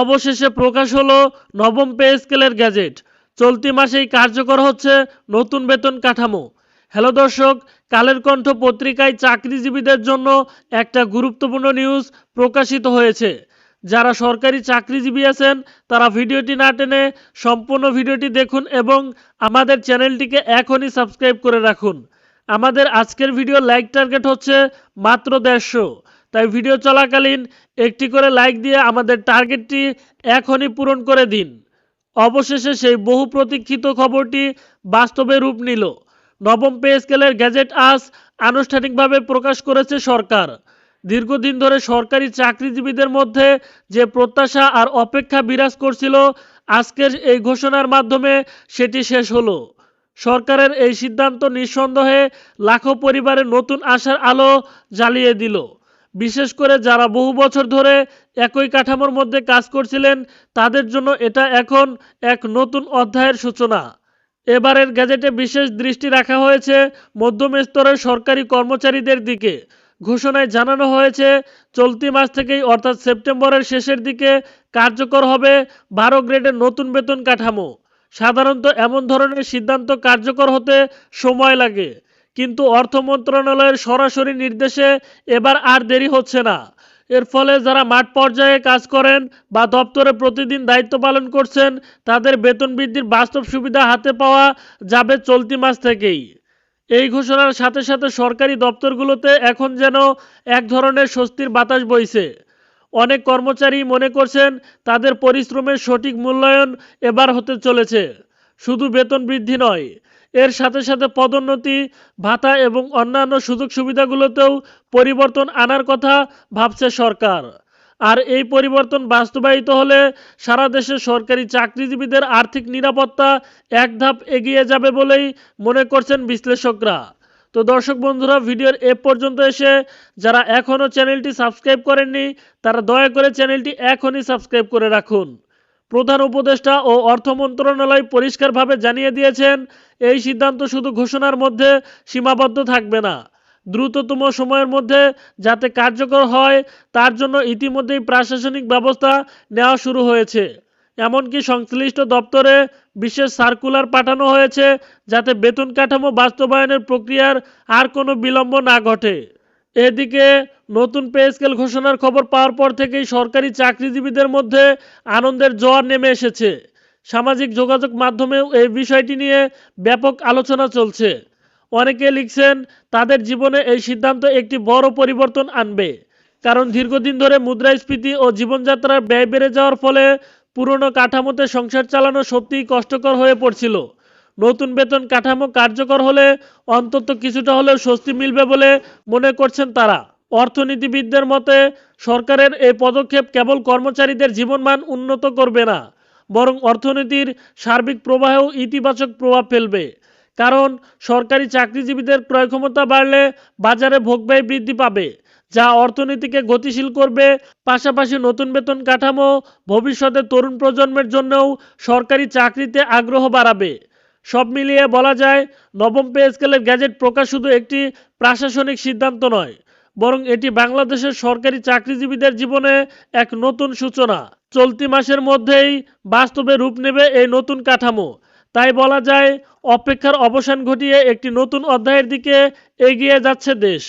অবশেষে প্রকাশ হলো নবম পে স্কেলের গ্যাজেট। চলতি মাসেই কার্যকর হচ্ছে নতুন বেতন কাঠামো। হ্যালো দর্শক, কালের কণ্ঠ পত্রিকায় চাকরিজীবীদের জন্য একটা গুরুত্বপূর্ণ নিউজ প্রকাশিত হয়েছে। যারা সরকারি চাকরিজীবী আছেন, তারা ভিডিওটি না টেনে সম্পূর্ণ ভিডিওটি দেখুন এবং আমাদের চ্যানেলটিকে এখনই সাবস্ক্রাইব করে রাখুন। আমাদের আজকের ভিডিও লাইক টার্গেট হচ্ছে মাত্র দেড়শো। তাই ভিডিও চলাকালীন একটি করে লাইক দিয়ে আমাদের টার্গেটটি এখনই পূরণ করে দিন। অবশেষে সেই বহু প্রতীক্ষিত খবরটি বাস্তবে রূপ নিল। নবম পে স্কেলের গ্যাজেট আজ আনুষ্ঠানিকভাবে প্রকাশ করেছে সরকার। দীর্ঘদিন ধরে সরকারি চাকরিজীবীদের মধ্যে যে প্রত্যাশা আর অপেক্ষা বিরাজ করছিল, আজকের এই ঘোষণার মাধ্যমে সেটি শেষ হলো। সরকারের এই সিদ্ধান্ত নিঃসন্দেহে লাখো পরিবারের নতুন আশার আলো জ্বালিয়ে দিল। বিশেষ করে যারা বহু বছর ধরে একই কাঠামোর মধ্যে কাজ করছিলেন, তাদের জন্য এটা এখন এক নতুন অধ্যায়ের সূচনা। এবারের গ্যাজেটে বিশেষ দৃষ্টি রাখা হয়েছে মধ্যম স্তরের সরকারি কর্মচারীদের দিকে। ঘোষণায় জানানো হয়েছে, চলতি মাস থেকেই অর্থাৎ সেপ্টেম্বরের শেষের দিকে কার্যকর হবে বারো গ্রেডের নতুন বেতন কাঠামো। সাধারণত এমন ধরনের সিদ্ধান্ত কার্যকর হতে সময় লাগে। কিন্তু অর্থ মন্ত্রণালয়ের সরাসরি নির্দেশে এবার আর দেরি হচ্ছে না। এর ফলে যারা মাঠ পর্যায়ে কাজ করেন বা দপ্তরে প্রতিদিন দায়িত্ব পালন করছেন, তাদের বেতন বৃদ্ধির বাস্তব সুবিধা হাতে পাওয়া যাবে চলতি মাস থেকেই। এই ঘোষণার সাথে সাথে সরকারি দপ্তরগুলোতে এখন যেন এক ধরনের স্বস্তির বাতাস বইছে। অনেক কর্মচারী মনে করছেন তাদের পরিশ্রমের সঠিক মূল্যায়ন এবার হতে চলেছে। শুধু বেতন বৃদ্ধি নয় এর সাথে সাথে পদোন্নতি, ভাতা এবং অন্যান্য সুযোগ সুবিধাগুলোতেও পরিবর্তন আনার কথা ভাবছে সরকার। আর এই পরিবর্তন বাস্তবায়িত হলে সারা দেশের সরকারি চাকরিজীবীদের আর্থিক নিরাপত্তা এক ধাপ এগিয়ে যাবে বলেই মনে করছেন বিশ্লেষকরা। তো দর্শক বন্ধুরা, ভিডিওর এ পর্যন্ত এসে যারা এখনও চ্যানেলটি সাবস্ক্রাইব করেননি, তারা দয়া করে চ্যানেলটি এখনই সাবস্ক্রাইব করে রাখুন। প্রধান উপদেষ্টা ও অর্থ মন্ত্রণালয় পরিষ্কারভাবে জানিয়ে দিয়েছেন, এই সিদ্ধান্ত শুধু ঘোষণার মধ্যে সীমাবদ্ধ থাকবে না। দ্রুততম সময়ের মধ্যে যাতে কার্যকর হয়, তার জন্য ইতিমধ্যেই প্রশাসনিক ব্যবস্থা নেওয়া শুরু হয়েছে। এমনকি সংশ্লিষ্ট দপ্তরে বিশেষ সার্কুলার পাঠানো হয়েছে, যাতে বেতন কাঠামো বাস্তবায়নের প্রক্রিয়ার আর কোনো বিলম্ব না ঘটে। এদিকে নতুন পে স্কেল ঘোষণার খবর পাওয়ার পর থেকেই সরকারি চাকরিজীবীদের মধ্যে আনন্দের জোয়ার নেমে এসেছে। সামাজিক যোগাযোগ মাধ্যমেও এই বিষয়টি নিয়ে ব্যাপক আলোচনা চলছে। অনেকে লিখছেন, তাদের জীবনে এই সিদ্ধান্ত একটি বড় পরিবর্তন আনবে। কারণ দীর্ঘদিন ধরে মুদ্রাস্ফীতি ও জীবনযাত্রার ব্যয় বেড়ে যাওয়ার ফলে পুরনো কাঠামোতে সংসার চালানো সত্যিই কষ্টকর হয়ে পড়ছিল। নতুন বেতন কাঠামো কার্যকর হলে অন্তত কিছুটা হলেও স্বস্তি মিলবে বলে মনে করছেন তারা। অর্থনীতিবিদদের মতে, সরকারের এই পদক্ষেপ কেবল কর্মচারীদের জীবনমান উন্নত করবে না, বরং অর্থনীতির সার্বিক প্রবাহেও ইতিবাচক প্রভাব ফেলবে। কারণ, সরকারি চাকরিজীবীদের ক্রয় ক্ষমতা বাড়লে বাজারে ভোগব্যয় বৃদ্ধি পাবে, যা অর্থনীতিকে গতিশীল করবে। পাশাপাশি নতুন বেতন কাঠামো ভবিষ্যতে তরুণ প্রজন্মের জন্যও সরকারি চাকরিতে আগ্রহ বাড়াবে। সব মিলিয়ে বলা যায় নবম পে স্কেলের গ্যাজেট প্রকাশ শুধু একটি প্রশাসনিক সিদ্ধান্ত নয়, বরং এটি বাংলাদেশের সরকারি চাকরিজীবীদের জীবনে এক নতুন সূচনা। চলতি মাসের মধ্যেই বাস্তবে রূপ নেবে এই নতুন কাঠামো। তাই বলা যায়, অপেক্ষার অবসান ঘটিয়ে একটি নতুন অধ্যায়ের দিকে এগিয়ে যাচ্ছে দেশ।